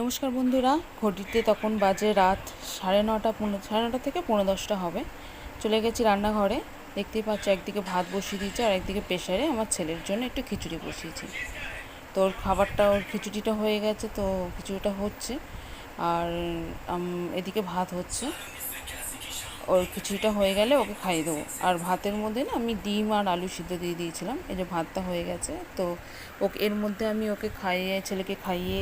নমস্কার বন্ধুরা ঘটিতে তখন বাজে রাত সাড়ে নটা, পনেরো, সাড়ে নটা থেকে পনেরো দশটা হবে। চলে গেছি রান্নাঘরে। দেখতেই পাচ্ছ একদিকে ভাত বসিয়ে দিয়েছি আর একদিকে প্রেশারে আমার ছেলের জন্য একটু খিচুড়ি বসিয়েছি। তো ওর খাবারটা, ওর খিচুড়িটা হয়ে গেছে, তো খিচুড়িটা হচ্ছে। আর এদিকে ভাত হচ্ছে। ওর খিচুড়িটা হয়ে গেলে ওকে খাইয়ে দেবো। আর ভাতের মধ্যে না আমি ডিম আর আলু সিদ্ধ দিয়ে দিয়েছিলাম, এই যে ভাতটা হয়ে গেছে। তো ওকে এর মধ্যে আমি ওকে খাইয়ে, ছেলেকে খাইয়ে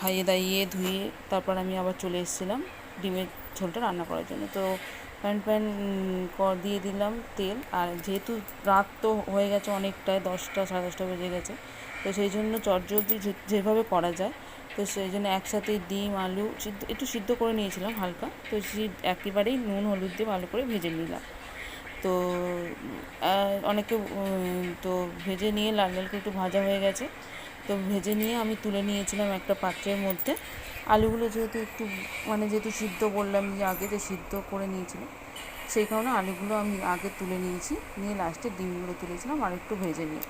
খাইয়ে দাইয়ে ধুয়ে তারপর আমি আবার চলে এসেছিলাম ডিমের ঝোলটা রান্না করার জন্য। তো প্যান প্যান দিয়ে দিলাম তেল। আর যেহেতু রাত তো হয়ে গেছে অনেকটাই দশটা, সাড়ে দশটা বেজে গেছে, তো সেই জন্য চটজলদি যেভাবে করা যায় তো সেই জন্য একসাথে ডিম, আলু সিদ্ধ, একটু সিদ্ধ করে নিয়েছিলাম হালকা। তো সেই একেবারেই নুন, হলুদ দিয়ে ভালো করে ভেজে নিলাম। তো অনেকে তো ভেজে নিয়ে লাল লাল করে একটু ভাজা হয়ে গেছে। তো ভেজে নিয়ে আমি তুলে নিয়েছিলাম একটা পাত্রের মধ্যে। আলুগুলো যেহেতু একটু মানে যেহেতু সিদ্ধ বললাম যে আগে যে সিদ্ধ করে নিয়েছিলাম, সেই কারণে আলুগুলো আমি আগে তুলে নিয়েছি। নিয়ে লাস্টে ডিমগুলো তুলেছিলাম আর একটু ভেজে নিয়ে।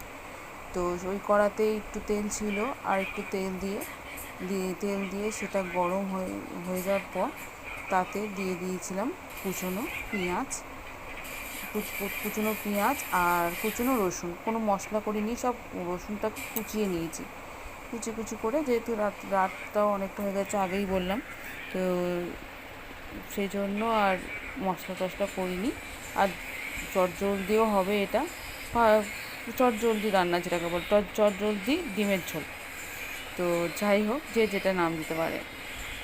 তো ওই কড়াতে একটু তেল ছিল আর একটু তেল দিয়ে দিয়ে তেল দিয়ে সেটা গরম হয়ে হয়ে যাওয়ার পর তাতে দিয়ে দিয়েছিলাম কুচনো পেঁয়াজ, কুচ- কুচনো পেঁয়াজ আর কুচনো রসুন। কোনো মশলা করিনি, সব রসুনটা কুচিয়ে নিয়েছি। কুচি কুচি করে যেহেতু রাত, রাতটাও অনেকটা হয়ে গেছে আগেই বললাম, তো সেই জন্য আর মশলা টশলা করিনি। আর চটজলদিও হবে এটা। চটজলদি রান্না যেটাকে বল চটজলদি ডিমের ঝোল। তো যাই হোক, যে যেটা নাম দিতে পারে।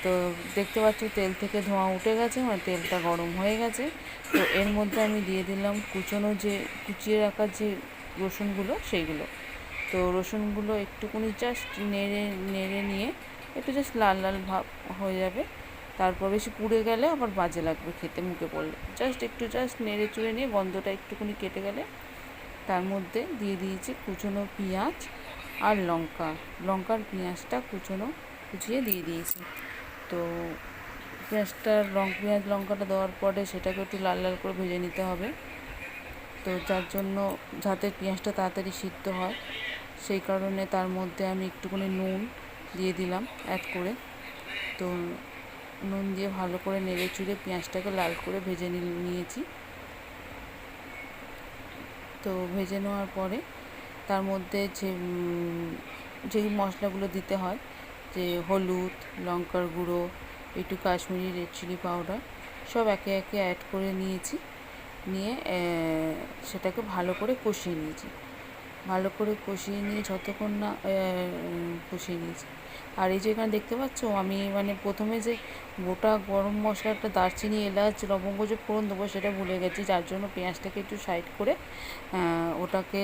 তো দেখতে পাচ্ছ তেল থেকে ধোঁয়া উঠে গেছে মানে তেলটা গরম হয়ে গেছে। তো এর মধ্যে আমি দিয়ে দিলাম কুচনো যে, কুচিয়ে রাখা যে রসুনগুলো, সেইগুলো। তো রসুনগুলো একটুকুনি জাস্ট নেড়ে নেড়ে নিয়ে একটু জাস্ট লাল লাল ভাব হয়ে যাবে। তারপর বেশি পুড়ে গেলে আবার বাজে লাগবে খেতে মুখে পড়লে। জাস্ট একটু জাস্ট নেড়ে চুড়ে নিয়ে গন্ধটা একটুকুনি কেটে গেলে তার মধ্যে দিয়ে দিয়েছি কুচনো পেঁয়াজ। আর লঙ্কা। লঙ্কার পেঁয়াজটা কুচনো, কুচিয়ে দিয়ে দিয়েছি। তো পেঁয়াজটা লং, পেঁয়াজ লঙ্কাটা দেওয়ার পরে সেটাকে একটু লাল লাল করে ভেজে নিতে হবে। তো যার জন্য যাতে পেঁয়াজটা তাড়াতাড়ি সিদ্ধ হয়, সেই কারণে তার মধ্যে আমি একটুখানি নুন দিয়ে দিলাম অ্যাড করে। তো নুন দিয়ে ভালো করে নেড়ে চুড়ে পেঁয়াজটাকে লাল করে ভেজে নিয়েছি। তো ভেজে নেওয়ার পরে তার মধ্যে যে যেই মশলাগুলো দিতে হয়, যে হলুদ, লঙ্কার গুঁড়ো, একটু কাশ্মীরি রেড চিলি পাউডার, সব একে একে অ্যাড করে নিয়েছি। নিয়ে সেটাকে ভালো করে কষিয়ে নিয়েছি। ভালো করে কষিয়ে নিয়ে, যতক্ষণ না কষিয়ে নিয়েছি। আর এই যে এখানে দেখতে পাচ্ছ, আমি মানে প্রথমে যে গোটা গরম মশলাটা দারচিনি, এলাচ, লবঙ্গ যে ফোড়ন দেবো সেটা ভুলে গেছি। যার জন্য পেঁয়াজটাকে একটু সাইড করে ওটাকে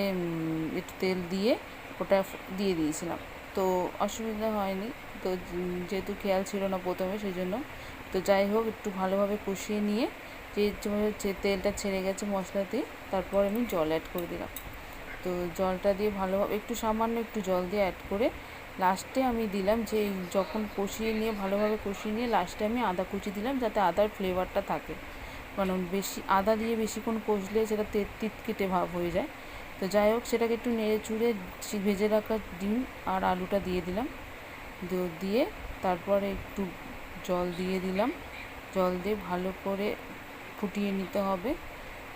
একটু তেল দিয়ে ওটা দিয়ে দিয়েছিলাম। তো অসুবিধা হয়নি। তো যেহেতু খেয়াল ছিল না প্রথমে সেই জন্য তো যাই হোক, একটু ভালোভাবে কষিয়ে নিয়ে, যে তেলটা ছেড়ে গেছে মশলাতে, তারপর আমি জল অ্যাড করে দিলাম। তো জলটা দিয়ে ভালোভাবে একটু সামান্য একটু জল দিয়ে অ্যাড করে লাস্টে আমি দিলাম যে যখন কষিয়ে নিয়ে ভালোভাবে কষিয়ে নিয়ে লাস্টে আমি আদা কুচি দিলাম যাতে আদার ফ্লেভারটা থাকে। কারণ বেশি, আদা দিয়ে বেশিক্ষণ কষলে সেটা তেত তিতকেটে ভাব হয়ে যায়। তো যাই হোক, সেটাকে একটু নেড়ে চুড়ে ভেজে রাখা ডিম আর আলুটা দিয়ে দিলাম। দিয়ে তারপরে একটু জল দিয়ে দিলাম। জল দিয়ে ভালো করে ফুটিয়ে নিতে হবে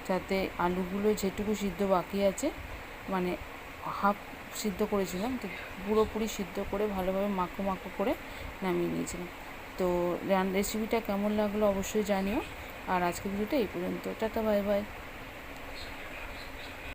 যাতে আলুগুলো যেটুকু সিদ্ধ বাকি আছে মানে হাফ সিদ্ধ করেছিলাম, তো পুরোপুরি সিদ্ধ করে ভালোভাবে মাখো মাখো করে নামিয়ে নিয়েছিলাম। তো রেসিপিটা কেমন লাগল অবশ্যই জানিও। আর আজকের ভিডিওটা এই পর্যন্ত। Tata, bye bye.